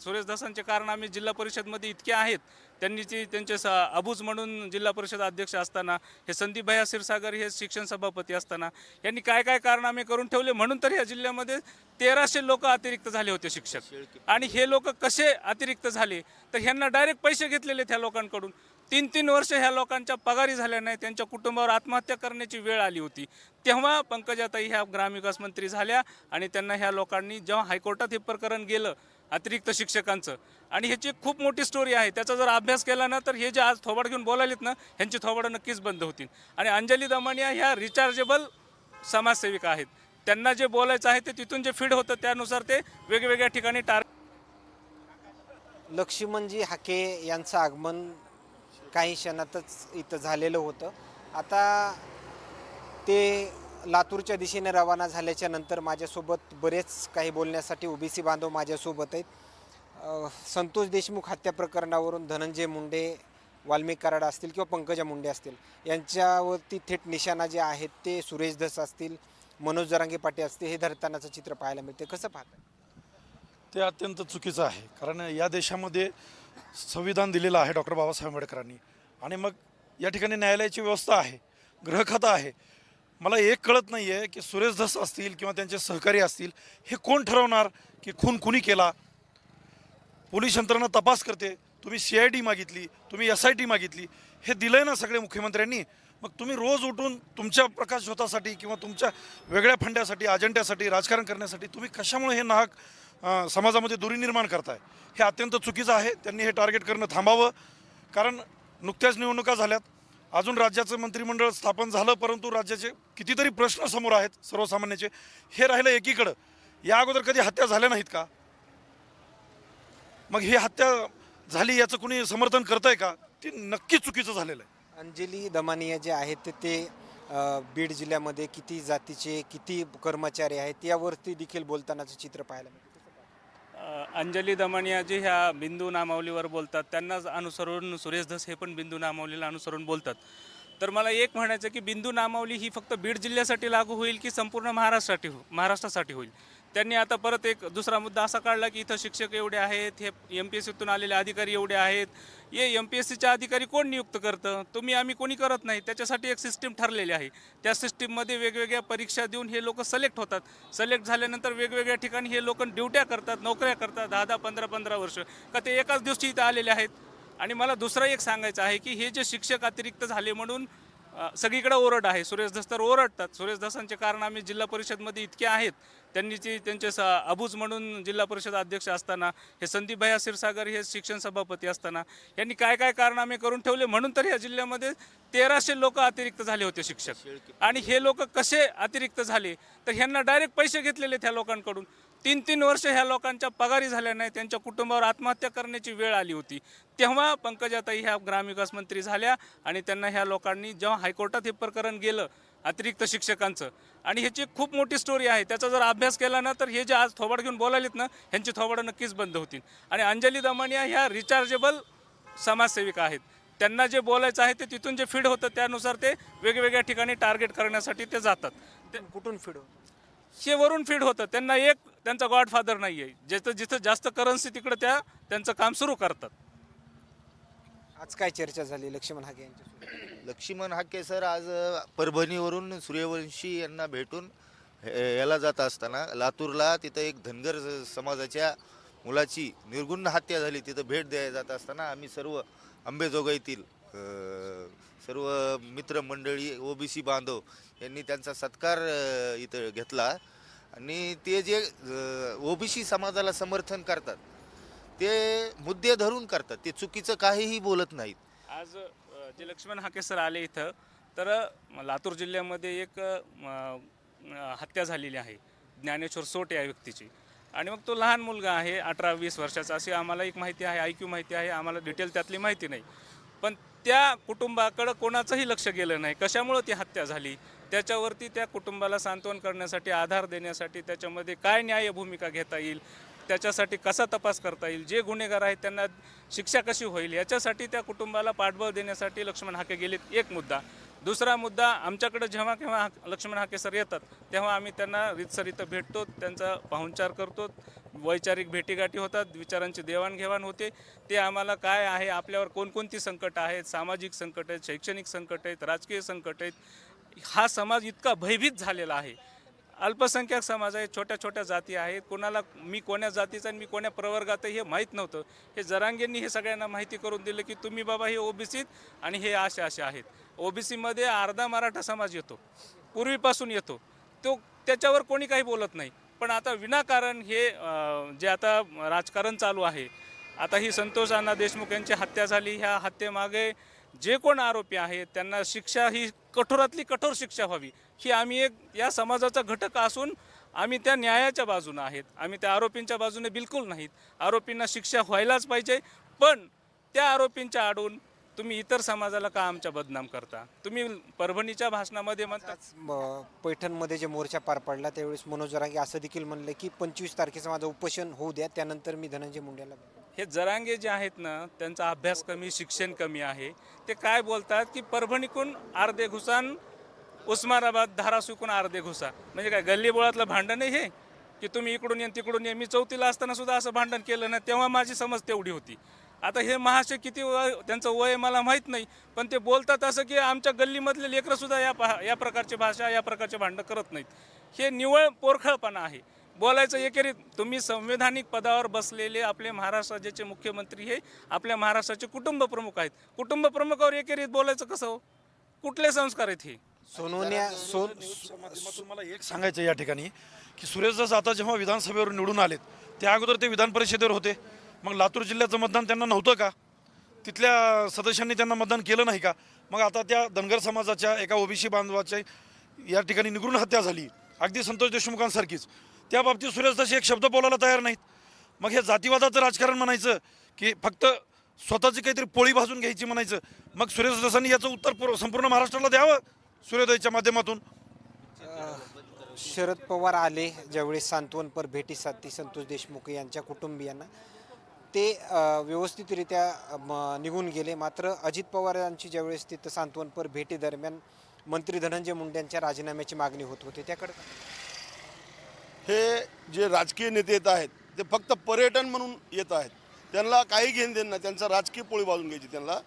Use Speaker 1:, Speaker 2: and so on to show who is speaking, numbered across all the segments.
Speaker 1: सुरेश दासांचे कारण आम्ही जिल्हा परिषदमध्ये इतके आहेत त्यांनी ती त्यांचे स अबूज म्हणून जिल्हा परिषद अध्यक्ष असताना हे संदीप भैया क्षीरसागर हे शिक्षण सभापती असताना यांनी काय काय कारनामे करून ठेवले? म्हणून तर या जिल्ह्यामध्ये तेराशे लोक अतिरिक्त झाले होते शिक्षक. आणि हे लोक कसे अतिरिक्त झाले? तर ह्यांना डायरेक्ट पैसे घेतलेले त्या लोकांकडून. तीन तीन वर्ष ह्या लोकांच्या पगारी झाल्या नाही त्यांच्या कुटुंबावर आत्महत्या करण्याची वेळ आली होती. तेव्हा पंकजाताई ह्या ग्रामविकास मंत्री झाल्या आणि त्यांना ह्या लोकांनी जेव्हा हायकोर्टात हे प्रकरण गेलं अतिरिक्त शिक्षकांचं. आणि ह्याची खूप मोठी स्टोरी आहे. त्याचा जर अभ्यास केला ना तर हे जे आज थोबाड घेऊन बोलालेत ना ह्यांची थोबाडं नक्कीच बंद होतील. आणि अंजली दमानिया ह्या रिचार्जेबल समाजसेविका आहेत. त्यांना जे बोलायचं आहे ते तिथून जे फीड होतं त्यानुसार ते वेगवेगळ्या ठिकाणी टार
Speaker 2: लक्ष्मणजी हाके यांचं आगमन काही क्षणातच इथं झालेलं होतं. आता ते लातूरच्या दिशेने रवाना झाल्याच्यानंतर माझ्यासोबत बरेच काही बोलण्यासाठी ओबीसी बांधव माझ्यासोबत आहेत. संतोष देशमुख हत्या प्रकरणावरून धनंजय मुंडे वाल्मिक कराड असतील किंवा पंकजा मुंडे असतील यांच्यावरती थेट निशाणा जे आहेत ते सुरेश धस असतील मनोज जरांगे पाटे असतील हे धरतानाचं चित्र पाहायला मिळते कसं पाहतं
Speaker 3: ते अत्यंत चुकीचं आहे. कारण या देशामध्ये संविधान दिलेलं आहे डॉक्टर बाबासाहेब आंबेडकरांनी. आणि मग या ठिकाणी न्यायालयाची व्यवस्था आहे गृहखाता आहे. मला एक कळत नाही आहे की सुरेश धस असतील किंवा त्यांचे सहकारी असतील हे कोण ठरवणार की खून कुणी केला? पोलीस यंत्रणा तपास करते. तुम्ही सी आय डी मागितली तुम्ही एस आय टी मागितली हे दिलंय ना सगळे मुख्यमंत्र्यांनी? मग तुम्ही रोज उठून तुमच्या प्रकाशोतासाठी किंवा तुमच्या वेगळ्या फंड्यासाठी अजेंड्यासाठी राजकारण करण्यासाठी तुम्ही कशामुळे हे नाहक समाजामध्ये दुरी निर्माण करताय? हे अत्यंत चुकीचं आहे. त्यांनी हे टार्गेट करणं थांबावं. कारण नुकत्याच निवडणुका झाल्यात. अजून राज्याचं मंत्रिमंडळ स्थापन झालं परंतु राज्याचे कितीतरी प्रश्न समोर आहेत सर्वसामान्याचे. हे राहिलं एकीकडं. या अगोदर कधी हत्या झाल्या नाहीत का? मग ही हत्या झाली याचं कुणी समर्थन करतंय का? ते नक्की चुकीचं झालेलं आहे.
Speaker 2: अंजली दमानिया जे आहेत ते ते अ, बीड जिल्ह्यामध्ये किती जातीचे किती कर्मचारी आहेत यावरती देखील बोलतानाचं चित्र पाहायला मिळतं.
Speaker 1: अंजली दमानिया जी ह्या बिंदू नामावलीवर बोलतात. त्यांनाच अनुसरून सुरेश धस हे पण बिंदू नामावलीला अनुसरून बोलतात. तर मला एक म्हणायचं की बिंदू नामावली ही फक्त बीड जिल्ह्यासाठी लागू होईल की संपूर्ण महाराष्ट्रासाठी हो महाराष्ट्रासाठी होईल? त्यांनी आता परत एक दुसरा मुद्दा असा काढला की इथं शिक्षक एवढे आहेत हे एम पी एस सीतून आलेले अधिकारी एवढे आहेत. हे एम पी एस सीचे अधिकारी कोण नियुक्त करतं? तुम्ही आम्ही कोणी करत नाही. त्याच्यासाठी एक सिस्टीम ठरलेली आहे. त्या सिस्टीममध्ये वेगवेगळ्या परीक्षा देऊन हे लोक सिलेक्ट होतात. सिलेक्ट झाल्यानंतर वेगवेगळ्या ठिकाणी हे लोक ड्युट्या करतात नोकऱ्या करतात दहा दहा पंधरा पंधरा वर्ष. का ते एकाच दिवशी इथं आलेले आहेत? आणि मला दुसरं एक सांगायचं आहे की हे जे शिक्षक अतिरिक्त झाले म्हणून सगळीकडे ओरड आहे. सुरेश धस तर ओरडतात. सुरेश धसांचे कारण आम्ही जिल्हा परिषदमध्ये इतके आहेत. त्यांनी ती त्यांचे स अबूज म्हणून जिल्हा परिषद अध्यक्ष असताना हे संदीप भैया क्षीरसागर हे शिक्षण सभापती असताना यांनी काय काय कारनामे करून ठेवले? म्हणून तर या जिल्ह्यामध्ये तेराशे लोक अतिरिक्त झाले होते शिक्षक. आणि हे लोक कसे अतिरिक्त झाले? तर ह्यांना डायरेक्ट पैसे घेतलेले त्या लोकांकडून. तीन तीन वर्ष ह्या लोकांच्या पगारी झाल्या नाही त्यांच्या कुटुंबावर आत्महत्या करण्याची वेळ आली होती. तेव्हा पंकजाताई ह्या ग्रामविकास मंत्री झाल्या आणि त्यांना ह्या लोकांनी जेव्हा हायकोर्टात हे प्रकरण गेलं अतिरिक्त शिक्षकांचं. आणि ह्याची एक खूप मोठी स्टोरी आहे. त्याचा जर अभ्यास केला ना तर हे जे आज थोबाड घेऊन बोलायलेत ना ह्यांची थोबाडं नक्कीच बंद होतील. आणि अंजली दमानिया ह्या रिचार्जेबल समाजसेविका आहेत. त्यांना जे बोलायचं आहे ते तिथून जे फीड होतं त्यानुसार ते वेगवेगळ्या ठिकाणी टार्गेट करण्यासाठी ते जातात. ते
Speaker 2: कुठून फिड
Speaker 1: हे वरून फीड होतं. त्यांना एक त्यांचा गॉडफादर नाही आहे जिथं जिथं जास्त करन्सी तिकडं त्या त्यांचं काम सुरू करतात.
Speaker 2: आज काय चर्चा झाली? लक्ष्मण हाके यांच्यासोबत?
Speaker 4: लक्ष्मण हाके सर आज परभणीवरून सूर्यवंशी यांना भेटून हे- याला जात असताना लातूरला तिथं एक धनगर समाजाच्या मुलाची निर्गुण हत्या झाली. तिथं भेट द्यायला जात असताना आम्ही सर्व आंबेजोगाईतील सर्व मित्रमंडळी ओबीसी बांधव यांनी त्यांचा सत्कार इथं घेतला. आणि ते जे ओबीसी समाजाला समर्थन करतात ते मुद्दे धरून करतात. ते चुकीचं काहीही बोलत नाहीत.
Speaker 1: आज जे लक्ष्मण हाके सर आले इथं तर लातूर जिल्ह्यामध्ये एक हत्या झालेली आहे. ज्ञानेश्वर सोट या व्यक्तीची. आणि मग तो लहान मुलगा आहे अठरा वीस वर्षाचा. अशी आम्हाला एक माहिती आहे आय क्यू माहिती आहे आम्हाला डिटेल त्यातली माहिती नाही. पण त्या कुटुंबाकडं कोणाचंही लक्ष गेलं नाही. कशामुळं ती हत्या झाली? त्याच्यावरती त्या कुटुंबाला सांत्वन करण्यासाठी आधार देण्यासाठी त्याच्यामध्ये काय न्याय भूमिका घेता येईल? त्याच्यासाठी कसा तपास करता येईल? जे गुन्हेगार आहेत त्यांना शिक्षा कशी होईल? याच्यासाठी त्या कुटुंबाला पाठबळ देण्यासाठी लक्ष्मण हाके गेलेत एक मुद्दा. दुसरा मुद्दा आमच्याकडे जेव्हा केव्हा हा- लक्ष्मण हाके सर येतात तेव्हा आम्ही त्यांना रितसर इथं भेटतो त्यांचा पाहुणचार करतो वैचारिक भेटीगाठी होतात विचारांची देवाणघेवाण होते. ते आम्हाला काय आहे आपल्यावर कोणकोणती संकट आहेत सामाजिक संकट आहेत शैक्षणिक संकट आहेत राजकीय संकट आहेत हा समाज इतका भयभीत झालेला आहे. अल्पसंख्याक समाज आहे छोट्या छोट्या जाती आहेत. कोणाला मी कोण्या जातीचा आणि मी कोण्या प्रवर्गात हे माहीत नव्हतं. हे जरांगेंनी हे सगळ्यांना माहिती करून दिलं की तुम्ही बाबा हे ओबीसीत आणि हे असे असे आहेत. ओबीसीमध्ये अर्धा मराठा समाज येतो. पूर्वीपासून येतो. तो त्याच्यावर कोणी काही बोलत नाही. पण आता विनाकारण हे जे आता राजकारण चालू आहे आता ही संतोष अण्णा देशमुख यांची हत्या झाली. ह्या हत्येमागे जे कोण आरोपी आहेत त्यांना शिक्षा ही कठोरातली कठोर शिक्षा व्हावी. ही आम्ही एक या समाजाचा घटक असून आम्ही त्या न्यायाच्या बाजूने आहेत. आम्ही त्या आरोपींच्या बाजूने बिलकुल नाहीत. आरोपींना शिक्षा व्हायलाच पाहिजे पण त्या आरोपींच्या आडून तुम्ही इतर समाजाला का आमच्या बदनाम करता? तुम्ही परभणीच्या भाषणामध्ये म्हणता
Speaker 2: पैठणमध्ये जे मोर्चा पार पडला त्यावेळेस मनोज जरांगे असं देखील म्हणलं की पंचवीस तारखेचं माझं उपोषण होऊ द्या त्यानंतर मी धनंजय मुंडेला भेटतो
Speaker 1: हे जरांगे जे आहेत ना त्यांचा अभ्यास कमी शिक्षण कमी आहे. ते काय बोलतात की परभणीकून अर्धे घुसान उस्मानाबाद धाराशिवकून अर्धे घुसा. म्हणजे काय गल्लीबोळातलं भांडण आहे हे? की तुम्ही इकडून ये तिकडून ये. मी चौथीला असताना सुद्धा असं भांडण केलं ना तेव्हा माझी समज तेवढी होती. आता हे महाशय किती वय त्यांचं वय मला माहीत नाही पण ते बोलतात असं की आमच्या गल्लीमधले लेकरंसुद्धा या पहा या प्रकारची भाषा या प्रकारचे भांडणं करत नाहीत. हे निवळ पोरखळपणा आहे. बोलायचं एकेरीत तुम्ही संवैधानिक पदावर बसलेले आपले महाराष्ट्र राज्याचे मुख्यमंत्री हे आपल्या महाराष्ट्राचे कुटुंब प्रमुख आहेत. कुटुंब प्रमुखावर एकेरीत बोलायचं कसं हो? कुठले संस्कार आहेत हे?
Speaker 2: सोनवण्या सोन
Speaker 3: माध्यमातून मला एक सांगायचं या ठिकाणी की सुरेशदास आता जेव्हा विधानसभेवर निवडून आलेत त्या अगोदर ते विधान परिषदेवर होते. मग लातूर जिल्ह्याचं मतदान त्यांना नव्हतं का? तिथल्या सदस्यांनी त्यांना मतदान केलं नाही का? मग आता त्या धनगर समाजाच्या एका ओबीसी बांधवाच्या या ठिकाणी निगरून हत्या झाली. अगदी संतोष देशमुखांसारखीच. त्या बाबतीत सूर्यस्ताशी एक शब्द बोलायला तयार नाहीत. मग हे जातीवादाचं राजकारण म्हणायचं की फक्त स्वतःची काहीतरी पोळी भाजून घ्यायची म्हणायचं मग सूर्यदासांनी याचं उत्तर पूर्व संपूर्ण महाराष्ट्राला द्यावं सूर्योदयच्या माध्यमातून?
Speaker 2: शरद पवार आले ज्यावेळी सांत्वनपर भेटीसाठी संतोष देशमुख यांच्या कुटुंबियांना. ते व्यवस्थितरित्या निघून गेले. मात्र अजित पवार यांची ज्यावेळेस तिथं सांत्वनपर भेटीदरम्यान मंत्री धनंजय मुंडे यांच्या राजीनाम्याची मागणी होत होती त्याकडे
Speaker 5: हे जे राजकीय नेते येत आहेत ते फक्त पर्यटन म्हणून येत आहेत. त्यांना काही घेणं देणं नाही. त्यांचा राजकीय पोळी बाजून घ्यायची त्यांना.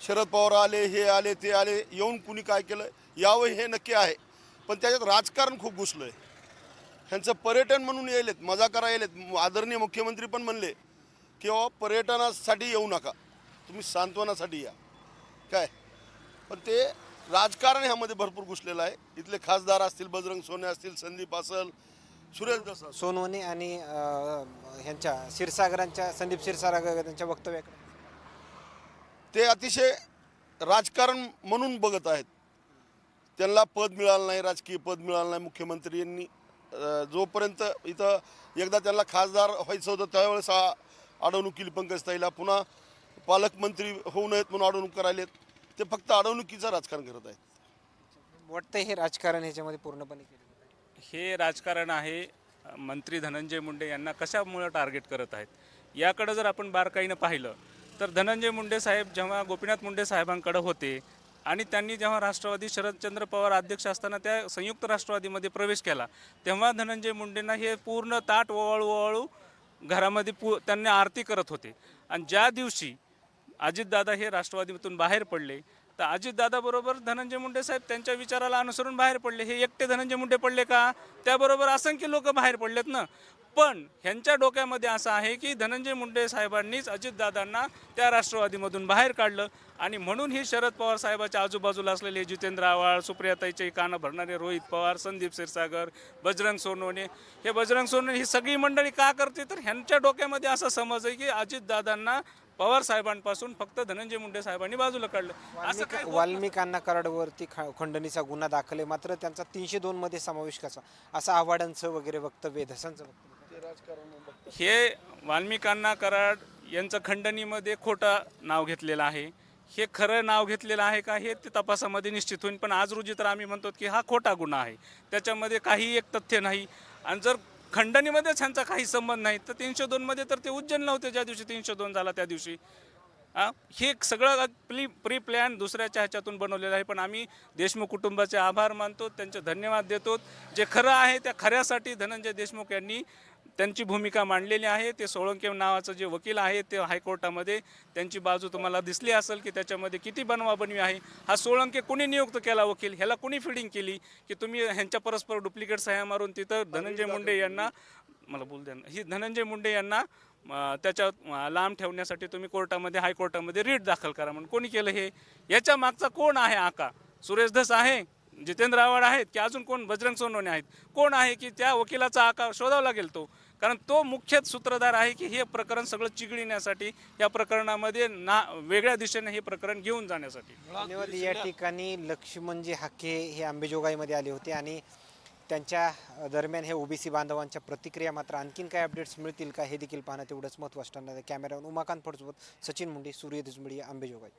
Speaker 5: शरद पवार आले हे आले ते आले येऊन कुणी काय केलं यावं हे नक्की आहे. पण त्याच्यात राजकारण खूप घुसलं आहे ह्यांचं पर्यटन म्हणून येलेत मजा करा येलेत आदरणीय मुख्यमंत्री पण म्हणले की बाबा पर्यटनासाठी येऊ नका. तुम्ही सांत्वनासाठी या. काय? पण ते राजकारण ह्यामध्ये भरपूर घुसलेलं आहे. इथले खासदार असतील बजरंग सोने असतील संदीप असल सुरेश दस.
Speaker 2: सोनवणे आणि ह्यांच्या क्षीरसागरांच्या संदीप क्षीरसागर यांच्या वक्तव्याकडे.
Speaker 5: ते अतिशय राजकारण म्हणून बघत आहेत. त्यांना पद मिळालं नाही राजकीय पद मिळालं नाही मुख्यमंत्री यांनी अं, जोपर्यंत इथं एकदा त्यांना खासदार व्हायचं होतं त्यावेळेस आ- अडवणूक केली पंकज ताईला पुन्हा पालकमंत्री होऊ नयेत म्हणून अडवणूक करायलेत. ते फक्त अडवणुकीचं राजकारण करत आहेत.
Speaker 2: वाटतंय हे राजकारण ह्याच्यामध्ये पूर्णपणे केलं
Speaker 1: हे राजकारण आहे मंत्री धनंजय मुंडे यांना कशामुळे टार्गेट करत आहेत? याकडं जर आपण बारकाईनं पाहिलं तर धनंजय मुंडे साहेब जेव्हा गोपीनाथ मुंडे साहेबांकडे होते आणि त्यांनी जेव्हा राष्ट्रवादी शरदचंद्र पवार अध्यक्ष असताना त्या संयुक्त राष्ट्रवादीमध्ये प्रवेश केला तेव्हा धनंजय मुंडेंना हे पूर्ण ताट ओवाळू ओवाळू घरामध्ये पू त्यांनी आरती करत होते. आणि ज्या दिवशी अजितदादा हे राष्ट्रवादीतून बाहेर पडले. तर अजितदादाबरोबर धनंजय मुंडे साहेब त्यांच्या विचाराला अनुसरून बाहेर पडले. हे एकटे धनंजय मुंडे पडले का? त्याबरोबर असंख्य लोक बाहेर पडलेत ना. पण ह्यांच्या डोक्यामध्ये असं आहे की धनंजय मुंडे साहेबांनीच अजितदादांना त्या राष्ट्रवादीमधून बाहेर काढलं. आणि म्हणून ही शरद पवार साहेबाच्या आजूबाजूला असलेले जितेंद्र आव्हाड सुप्रियाताईचे कानं भरणारे रोहित पवार संदीप क्षीरसागर बजरंग सोनवणे. हे बजरंग सोनवणे ही सगळी मंडळी का करते? तर ह्यांच्या डोक्यामध्ये असा समज आहे की अजितदादांना पवार साहेबांपासून फक्त धनंजय मुंडे साहेबांनी बाजूला काढलं. असं काय
Speaker 2: वाल्मिक अण्णा कराडवरती ख- खंडणीचा गुन्हा दाखल आहे. मात्र त्यांचा तीनशे दोन मध्ये समावेश कसा? असं आव्हाडांचं वगैरे वक्तव्य आहे, धसांचं वक्तव्य
Speaker 1: हे वाल्मिकांना कराड यांचं खंडणीमध्ये खोटं नाव घेतलेलं आहे. हे खरं नाव घेतलेलं आहे का हे ते तपासामध्ये निश्चित होईल पण आज रोजी तर आम्ही म्हणतो की हा खोटा गुन्हा आहे. त्याच्यामध्ये काही एक तथ्य नाही. आणि जर खंडणीमध्येच ह्यांचा काही संबंध नाही. तर तीनशे दोनमध्ये तर ते उज्जैनला नव्हते ज्या दिवशी तीनशे दोन झाला त्या दिवशी. हा, हे सगळं प्री प्री प्लॅन दुसऱ्याच्या ह्याच्यातून बनवलेलं आहे. पण आम्ही देशमुख कुटुंबाचे आभार मानतो त्यांचे धन्यवाद देतो. जे खरं आहे त्या खऱ्यासाठी धनंजय देशमुख यांनी त्यांची भूमिका मांडलेली आहे. ते सोळंके नावाचं जे वकील आहे ते हायकोर्टामध्ये त्यांची बाजू तुम्हाला दिसली असेल की त्याच्यामध्ये किती बनवाबनवी आहे. हा सोळंके कुणी नियुक्त केला वकील? ह्याला कुणी फिडिंग केली? की तुम्ही ह्यांच्या परस्पर डुप्लिकेट सह्या मारून तिथं धनंजय मुंडे यांना मला बोल द्या. ही धनंजय मुंडे यांना त्याच्या लांब ठेवण्यासाठी तुम्ही कोर्टामध्ये हायकोर्टामध्ये रीट दाखल करा म्हणून. कोणी केलं हे? याच्या मागचा कोण आहे आका? सुरेश धस आहे? जितेंद्र आव्हाड आहेत? की अजून कोण? बजरंग सोनवणे आहेत? कोण आहे की त्या वकिलाचा आकार शोधावा लागेल तो? कारण तो मुख्य सूत्रधार आहे की हे प्रकरण सगळं चिघळण्यासाठी या प्रकरणामध्ये ना वेगळ्या दिशेने हे प्रकरण घेऊन जाण्यासाठी.
Speaker 2: धन्यवाद. या ठिकाणी लक्ष्मणजी हाके हे आंबेजोगाईमध्ये आले होते आणि त्यांच्या दरम्यान हे ओबीसी बांधवांच्या प्रतिक्रिया मात्र आणखीन काय अपडेट्स मिळतील का हे देखील पाहणं तेवढंच महत्त्वाचं ठरणार आहे. कॅमेऱ्यावर उमाकांत फडसोबत सचिन मुंडे सूर्य मीडिया आंबेजोगाई.